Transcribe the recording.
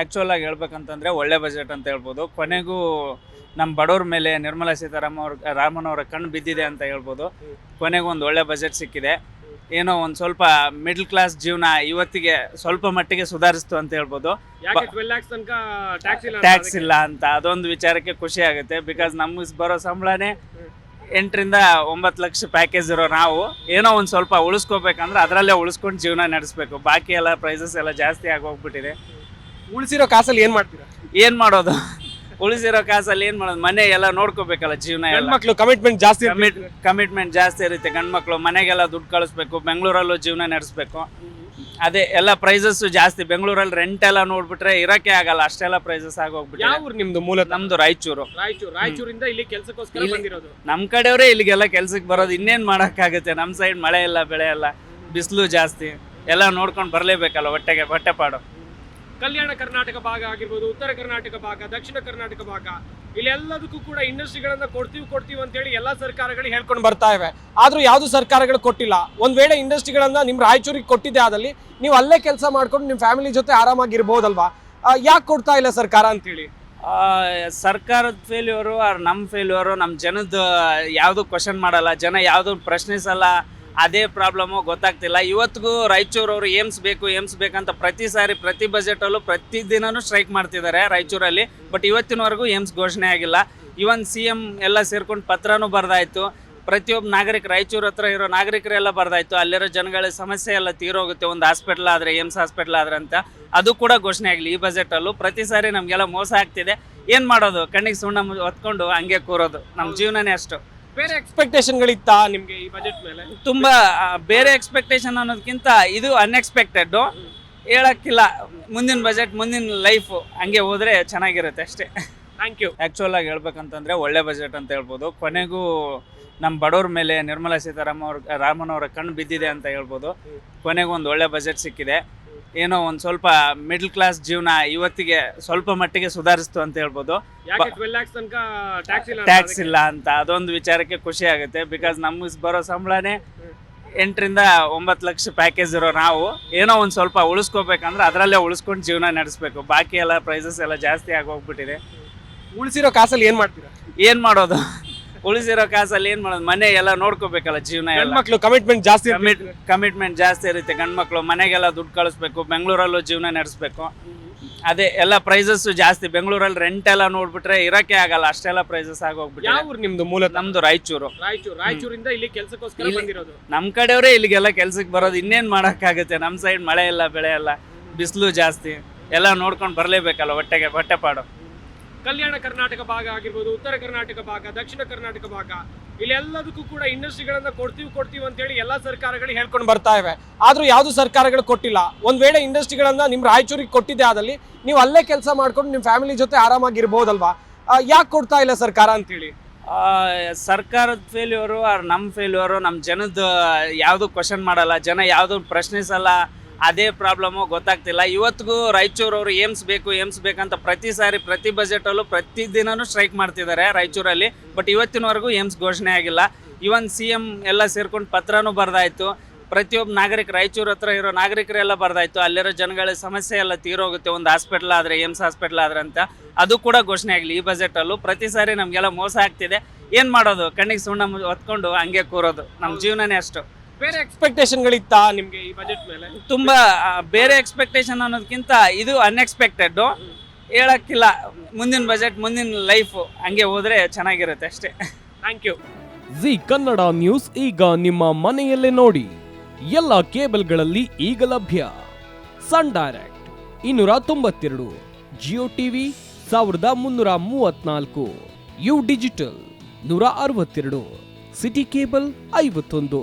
Actual ಆಗಿ ಹೇಳ್ಬೇಕಂತಂದ್ರೆ ಒಳ್ಳೆ budget ಅಂತ ಹೇಳ್ಬೋದು. ಕೊನೆಗೂ ನಮ್ಮ ಬಡವ್ರ ಮೇಲೆ ನಿರ್ಮಲಾ ಸೀತಾರಾಮ ಅವ್ರ ರಾಮನ್ ಅವರ ಕಣ್ಣು ಬಿದ್ದಿದೆ ಅಂತ ಹೇಳ್ಬೋದು. ಕೊನೆಗೂ ಒಂದು ಒಳ್ಳೆ ಬಜೆಟ್ ಸಿಕ್ಕಿದೆ. ಏನೋ ಒಂದು ಸ್ವಲ್ಪ ಮಿಡ್ಲ್ ಕ್ಲಾಸ್ ಜೀವನ ಇವತ್ತಿಗೆ ಸ್ವಲ್ಪ ಮಟ್ಟಿಗೆ ಸುಧಾರಿಸ್ತು ಅಂತ ಹೇಳ್ಬೋದು. ಟ್ಯಾಕ್ಸ್ ಇಲ್ಲ ಅಂತ ಅದೊಂದು ವಿಚಾರಕ್ಕೆ ಖುಷಿ ಆಗುತ್ತೆ. ಬಿಕಾಸ್ ನಮಗೆ ಬರೋ ಸಂಬಳನೇ ಎಂಟರಿಂದ ಒಂಬತ್ತು ಲಕ್ಷ ಪ್ಯಾಕೇಜ್ ಇರೋ ನಾವು ಏನೋ ಒಂದು ಸ್ವಲ್ಪ ಉಳಿಸ್ಕೋಬೇಕಂದ್ರೆ ಅದರಲ್ಲೇ ಉಳಿಸ್ಕೊಂಡು ಜೀವನ ನಡೆಸಬೇಕು. ಬಾಕಿ ಎಲ್ಲ ಪ್ರೈಸಸ್ ಎಲ್ಲ ಜಾಸ್ತಿ ಆಗೋಗ್ಬಿಟ್ಟಿದೆ. ಉಳಿಸಿರೋ ಕಾಸಲ್ಲಿ ಏನ್ ಮಾಡ್ತೀರಾ? ಏನ್ ಮಾಡೋದು? ಉಳಿಸಿರೋ ಕಾಸಲ್ಲಿ ಏನ್ ಮಾಡೋದು? ಮನೆ ಎಲ್ಲ ನೋಡ್ಕೋಬೇಕಲ್ಲ ಜೀವನ ಎಲ್ಲ. ಮಕ್ಕಳು ಕಮಿಟ್ಮೆಂಟ್ ಜಾಸ್ತಿ ಕಮಿಟ್ ಕಮಿಟ್ಮೆಂಟ್ ಜಾಸ್ತಿ ಇರುತ್ತೆ ಗಂಡ್ಮಕ್ಳು. ಮನೆಗೆಲ್ಲ ದುಡ್ಡು ಕಳಿಸ್ಬೇಕು ಬೆಂಗಳೂರಲ್ಲೂ ಜೀವನ ನಡೆಸ್ಬೇಕು. ಅದೇ ಎಲ್ಲ ಪ್ರೈಸಸ್ ಜಾಸ್ತಿ. ಬೆಂಗಳೂರಲ್ಲಿ ರೆಂಟ್ ಎಲ್ಲ ನೋಡ್ಬಿಟ್ರೆ ಇರಕ್ಕೆ ಆಗಲ್ಲ. ಅಷ್ಟೆಲ್ಲ ಪ್ರೈಸಸ್ ಆಗೋಗ್ಬಿಟ್ಟು ನಿಮ್ದು ಮೂಲ ನಮ್ದು ರಾಯಚೂರು. ರಾಯಚೂರು. ರಾಯಚೂರಿಂದ ಇಲ್ಲಿ ಕೆಲಸಕ್ಕೋಸ್ಕರ ಬಂದಿರೋದು. ನಮ್ಮ ಕಡೆಯವರೇ ಇಲ್ಲಿಗೆಲ್ಲ ಕೆಲ್ಸಕ್ಕೆ ಬರೋದು. ಇನ್ನೇನ್ ಮಾಡೋಕ್ಕಾಗುತ್ತೆ? ನಮ್ಮ ಸೈಡ್ ಮಳೆ ಇಲ್ಲ ಬೆಳೆ ಇಲ್ಲ. ಬಿಸಿಲು ಜಾಸ್ತಿ. ಎಲ್ಲ ನೋಡ್ಕೊಂಡು ಬರಲೇಬೇಕಲ್ಲ ಹೊಟ್ಟೆಗೆ ಹೊಟ್ಟೆಪಾಡು ಕಲ್ಯಾಣ ಕರ್ನಾಟಕ ಭಾಗ ಆಗಿರ್ಬೋದು ಉತ್ತರ ಕರ್ನಾಟಕ ಭಾಗ ದಕ್ಷಿಣ ಕರ್ನಾಟಕ ಭಾಗ ಇಲ್ಲೆಲ್ಲದಕ್ಕೂ ಕೂಡ ಇಂಡಸ್ಟ್ರಿಗಳನ್ನ ಕೊಡ್ತೀವಿ ಕೊಡ್ತೀವಿ ಅಂತ ಹೇಳಿ ಎಲ್ಲಾ ಸರ್ಕಾರಗಳು ಹೇಳ್ಕೊಂಡು ಬರ್ತಾ ಇವೆ. ಆದ್ರೂ ಯಾವ್ದು ಸರ್ಕಾರಗಳು ಕೊಟ್ಟಿಲ್ಲ. ಒಂದ್ ವೇಳೆ ಇಂಡಸ್ಟ್ರಿಗಳನ್ನ ನಿಮ್ ರಾಯಚೂರಿಗೆ ಕೊಟ್ಟಿದ್ದೆ ಆದಲ್ಲಿ ನೀವು ಅಲ್ಲೇ ಕೆಲಸ ಮಾಡ್ಕೊಂಡು ನಿಮ್ ಫ್ಯಾಮಿಲಿ ಜೊತೆ ಆರಾಮಾಗಿರ್ಬೋದಲ್ವಾ? ಯಾಕೆ ಕೊಡ್ತಾ ಇಲ್ಲ ಸರ್ಕಾರ ಅಂತ ಹೇಳಿ ಆ, ಸರ್ಕಾರದ ಫೇಲ್ಯೂರು ಆರ್ ನಮ್ಮ ಫೇಲ್ಯೂರು ನಮ್ಮ ಜನದ ಯಾವುದು ಕ್ವಶನ್ ಮಾಡಲ್ಲ ಜನ ಯಾವುದು ಪ್ರಶ್ನಿಸಲ್ಲ ಅದೇ ಪ್ರಾಬ್ಲಮ್ಮು ಗೊತ್ತಾಗ್ತಿಲ್ಲ. ಇವತ್ತಿಗೂ ರಾಯಚೂರವರು ಏಮ್ಸ್ ಬೇಕು ಏಮ್ಸ್ ಬೇಕಂತ ಪ್ರತಿ ಸಾರಿ, ಪ್ರತಿ ಬಜೆಟಲ್ಲೂ ಪ್ರತಿ ದಿನನೂ ಸ್ಟ್ರೈಕ್ ಮಾಡ್ತಿದ್ದಾರೆ ರಾಯಚೂರಲ್ಲಿ. ಬಟ್ ಇವತ್ತಿನವರೆಗೂ ಏಮ್ಸ್ ಘೋಷಣೆ ಆಗಿಲ್ಲ. ಇವನ್ ಸಿ ಎಂ ಎಲ್ಲ ಸೇರ್ಕೊಂಡು ಪತ್ರನೂ ಬರ್ದಾಯ್ತು. ಪ್ರತಿಯೊಬ್ಬ ನಾಗರಿಕ, ರಾಯಚೂರು ಹತ್ರ ಇರೋ ನಾಗರಿಕರೆಲ್ಲ ಬರ್ದಾಯ್ತು. ಅಲ್ಲಿರೋ ಜನಗಳ ಸಮಸ್ಯೆ ಎಲ್ಲ ತೀರೋಗುತ್ತೆ. ಒಂದು ಹಾಸ್ಪಿಟ್ಲ್ ಆದರೆ, ಏಮ್ಸ್ ಹಾಸ್ಪಿಟ್ಲ್ ಆದ್ರೆ ಅಂತ. ಅದು ಕೂಡ ಘೋಷಣೆ ಆಗಲಿ ಈ ಬಜೆಟಲ್ಲೂ. ಪ್ರತಿ ಸಾರಿ ನಮಗೆಲ್ಲ ಮೋಸ ಆಗ್ತಿದೆ. ಏನು ಮಾಡೋದು? ಕಣ್ಣಿಗೆ ಸುಣ್ಣ ಹೊತ್ಕೊಂಡು ಹಂಗೆ ಕೂರೋದು. ನಮ್ಮ ಜೀವನನೇ ಅಷ್ಟು. ಬೇರೆ ಎಕ್ಸ್ಪೆಕ್ಟೇಷನ್ಗಳಿತ್ತಾ ನಿಮಗೆ ಈ ಬಜೆಟ್ ಮೇಲೆ? ತುಂಬ ಆ, ಬೇರೆ ಎಕ್ಸ್ಪೆಕ್ಟೇಷನ್ ಅನ್ನೋದಕ್ಕಿಂತ ಇದು ಅನ್ಎಕ್ಸ್ಪೆಕ್ಟೆಡ್ಡು ಹೇಳಕ್ಕಿಲ್ಲ. ಮುಂದಿನ ಬಜೆಟ್ ಮುಂದಿನ ಲೈಫು ಹಂಗೆ ಹೋದರೆ ಚೆನ್ನಾಗಿರುತ್ತೆ ಅಷ್ಟೇ. ಥ್ಯಾಂಕ್ ಯು ಆ್ಯಕ್ಚುಲ್ ಆಗಿ ಹೇಳ್ಬೇಕಂತಂದ್ರೆ ಒಳ್ಳೆ ಬಜೆಟ್ ಅಂತ ಹೇಳ್ಬೋದು. ಕೊನೆಗೂ ನಮ್ಮ ಬಡವ್ರ ಮೇಲೆ ನಿರ್ಮಲಾ ಸೀತಾರಾಮ ಅವ್ರ ರಾಮನವರ ಅವರ ಕಣ್ಣು ಬಿದ್ದಿದೆ ಅಂತ ಹೇಳ್ಬೋದು. ಕೊನೆಗೂ ಒಂದು ಒಳ್ಳೆ ಬಜೆಟ್ ಸಿಕ್ಕಿದೆ. ಏನೋ ಒಂದು ಸ್ವಲ್ಪ ಮಿಡ್ಲ್ ಕ್ಲಾಸ್ ಜೀವನ ಇವತ್ತಿಗೆ ಸ್ವಲ್ಪ ಮಟ್ಟಿಗೆ ಸುಧಾರಿಸ್ತು ಅಂತ ಹೇಳ್ಬೋದು. ಟ್ಯಾಕ್ಸ್ ಇಲ್ಲ ಅಂತ ಅದೊಂದು ವಿಚಾರಕ್ಕೆ ಖುಷಿ ಆಗುತ್ತೆ. ಬಿಕಾಸ್ ನಮಗೆ ಬರೋ ಸಂಬಳನೇ ಎಂಟರಿಂದ ಒಂಬತ್ತು ಲಕ್ಷ ಪ್ಯಾಕೇಜ್ ಇರೋ ನಾವು ಏನೋ ಒಂದು ಸ್ವಲ್ಪ ಉಳಿಸ್ಕೋಬೇಕಂದ್ರೆ ಅದರಲ್ಲೇ ಉಳಿಸ್ಕೊಂಡು ಜೀವನ ನಡೆಸಬೇಕು. ಬಾಕಿ ಎಲ್ಲ ಪ್ರೈಸಸ್ ಎಲ್ಲ ಜಾಸ್ತಿ ಆಗೋಗ್ಬಿಟ್ಟಿದೆ. ಉಳಿಸಿರೋ ಕಾಸಲ್ಲಿ ಏನು ಮಾಡ್ತೀರಾ? ಏನು ಮಾಡೋದು? ಉಳಿಸಿರೋ ಕಾಸಲ್ಲಿ ಏನ್ ಮಾಡೋದು? ಮನೆ ಎಲ್ಲ ನೋಡ್ಕೋಬೇಕಲ್ಲ ಜೀವನ ಎಲ್ಲ. ಮಕ್ಕಳು ಕಮಿಟ್ಮೆಂಟ್ ಜಾಸ್ತಿ ಕಮಿಟ್ ಕಮಿಟ್ಮೆಂಟ್ ಜಾಸ್ತಿ ಇರುತ್ತೆ ಗಂಡ್ಮಕ್ಳು. ಮನೆಗೆಲ್ಲ ದುಡ್ಡು ಕಳಿಸ್ಬೇಕು ಬೆಂಗಳೂರಲ್ಲೂ ಜೀವನ ನಡೆಸ್ಬೇಕು. ಅದೇ ಎಲ್ಲ ಪ್ರೈಸಸ್ ಜಾಸ್ತಿ. ಬೆಂಗಳೂರಲ್ಲಿ ರೆಂಟ್ ಎಲ್ಲ ನೋಡ್ಬಿಟ್ರೆ ಇರಕ್ಕೆ ಆಗಲ್ಲ. ಅಷ್ಟೆಲ್ಲ ಪ್ರೈಸಸ್ ಯಾವ ಊರು ನಿಮ್ದು ಮೂಲ ನಮ್ದು ರಾಯಚೂರು. ರಾಯಚೂರು. ರಾಯಚೂರಿಂದ ಇಲ್ಲಿ ಕೆಲಸಕ್ಕೋಸ್ಕರ ಬಂದಿರೋದು. ನಮ್ಮ ಕಡೆಯವರೇ ಇಲ್ಲಿಗೆಲ್ಲ ಕೆಲ್ಸಕ್ಕೆ ಬರೋದು. ಇನ್ನೇನ್ ಮಾಡಕ್ಕಾಗುತ್ತೆ? ನಮ್ ಸೈಡ್ ಮಳೆ ಇಲ್ಲ ಬೆಳೆ ಇಲ್ಲ. ಬಿಸಿಲು ಜಾಸ್ತಿ. ಎಲ್ಲ ನೋಡ್ಕೊಂಡು ಬರಲೇಬೇಕಲ್ಲ ಹೊಟ್ಟೆಗೆ ಹೊಟ್ಟೆಪಾಡು ಕಲ್ಯಾಣ ಕರ್ನಾಟಕ ಭಾಗ ಆಗಿರ್ಬೋದು ಉತ್ತರ ಕರ್ನಾಟಕ ಭಾಗ ದಕ್ಷಿಣ ಕರ್ನಾಟಕ ಭಾಗ ಇಲ್ಲೆಲ್ಲದಕ್ಕೂ ಕೂಡ ಇಂಡಸ್ಟ್ರಿಗಳನ್ನ ಕೊಡ್ತೀವಿ ಕೊಡ್ತೀವಿ ಅಂತ ಹೇಳಿ ಎಲ್ಲಾ ಸರ್ಕಾರಗಳು ಹೇಳ್ಕೊಂಡು ಬರ್ತಾ ಇವೆ. ಆದ್ರೂ ಯಾವ್ದು ಸರ್ಕಾರಗಳು ಕೊಟ್ಟಿಲ್ಲ. ಒಂದ್ ವೇಳೆ ಇಂಡಸ್ಟ್ರಿಗಳನ್ನ ನಿಮ್ಮ ರಾಯಚೂರಿಗೆ ಕೊಟ್ಟಿದ್ದೆ ಆದಲ್ಲಿ ನೀವು ಅಲ್ಲೇ ಕೆಲಸ ಮಾಡ್ಕೊಂಡು ನಿಮ್ಮ ಫ್ಯಾಮಿಲಿ ಜೊತೆ ಆರಾಮಾಗಿರ್ಬೋದಲ್ವಾ? ಯಾಕೆ ಕೊಡ್ತಾ ಇಲ್ಲ ಸರ್ಕಾರ ಅಂತ ಹೇಳಿ ಆ, ಸರ್ಕಾರದ ಫೇಲ್ಯೂರು ಆರ್ ನಮ್ಮ ಫೇಲ್ಯೂರು ನಮ್ಮ ಜನದ ಯಾವುದು ಕ್ವಶನ್ ಮಾಡಲ್ಲ ಜನ ಯಾವುದು ಪ್ರಶ್ನಿಸಲ್ಲ ಅದೇ ಪ್ರಾಬ್ಲಮ್ಮು ಗೊತ್ತಾಗ್ತಿಲ್ಲ. ಇವತ್ತಿಗೂ ರಾಯಚೂರವರು ಏಮ್ಸ್ ಬೇಕು, ಏಮ್ಸ್ ಬೇಕಂತ ಪ್ರತಿ ಸಾರಿ, ಪ್ರತಿ ಬಜೆಟಲ್ಲೂ ಪ್ರತಿ ದಿನನೂ ಸ್ಟ್ರೈಕ್ ಮಾಡ್ತಿದ್ದಾರೆ ರಾಯಚೂರಲ್ಲಿ. ಬಟ್ ಇವತ್ತಿನವರೆಗೂ ಏಮ್ಸ್ ಘೋಷಣೆ ಆಗಿಲ್ಲ. ಇವನ್ ಸಿ ಎಂ ಎಲ್ಲ ಸೇರ್ಕೊಂಡು ಪತ್ರನೂ ಬರ್ದಾಯ್ತು. ಪ್ರತಿಯೊಬ್ಬ ನಾಗರಿಕ, ರಾಯಚೂರು ಹತ್ರ ಇರೋ ನಾಗರಿಕರೆಲ್ಲ ಬರ್ದಾಯ್ತು. ಅಲ್ಲಿರೋ ಜನಗಳ ಸಮಸ್ಯೆ ಎಲ್ಲ ತೀರೋಗುತ್ತೆ. ಒಂದು ಹಾಸ್ಪಿಟ್ಲ್ ಆದರೆ, ಏಮ್ಸ್ ಹಾಸ್ಪಿಟ್ಲ್ ಆದರೆ ಅಂತ. ಅದು ಕೂಡ ಘೋಷಣೆ ಆಗಲಿ ಈ ಬಜೆಟಲ್ಲೂ ಪ್ರತಿ ಸಾರಿ ನಮಗೆಲ್ಲ ಮೋಸ ಆಗ್ತಿದೆ. ಏನು ಮಾಡೋದು? ಕಣ್ಣಿಗೆ ಸುಣ್ಣ ಹೊತ್ಕೊಂಡು ಹಂಗೆ ಕೂರೋದು. ನಮ್ಮ ಜೀವನನೇ ಅಷ್ಟು. ಬೇರೆ ಎಕ್ಸ್ಪೆಕ್ಟೇಷನ್ಗಳಿತ್ತ ನಿಮಗೆ ಈ ಬಜೆಟ್ ಮೇಲೆ? ತುಂಬ ಬೇರೆ ಎಕ್ಸ್ಪೆಕ್ಟೇಷನ್ ಅನ್ನೋದಕ್ಕಿಂತ ಇದು ಅನ್ಎಕ್ಸ್ಪೆಕ್ಟೆಡ್ ಹೇಳಕ್ಕಿಲ್ಲ. ಮುಂದಿನ ಬಜೆಟ್ ಮುಂದಿನ ಲೈಫ್ ಹಂಗೆ ಹೋದ್ರೆ ಚೆನ್ನಾಗಿರುತ್ತೆ ಅಷ್ಟೇ. Thank you Zee Kannada news ಈಗ ನಿಮ್ಮ ಮನೆಯಲ್ಲೇ ನೋಡಿ. ಎಲ್ಲ ಕೇಬಲ್ಗಳಲ್ಲಿ ಈಗ ಲಭ್ಯ. ಸನ್ ಡೈರೆಕ್ಟ್ ಇನ್ನೂರ ತೊಂಬತ್ತೆರಡು ಜಿಯೋ ಟಿವಿ ಸಾವಿರದ ಮುನ್ನೂರ ಮೂವತ್ನಾಲ್ಕು ಯು ಡಿಜಿಟಲ್ ನೂರ ಅರವತ್ತೆರಡು ಸಿಟಿ ಕೇಬಲ್ ಐವತ್ತೊಂದು.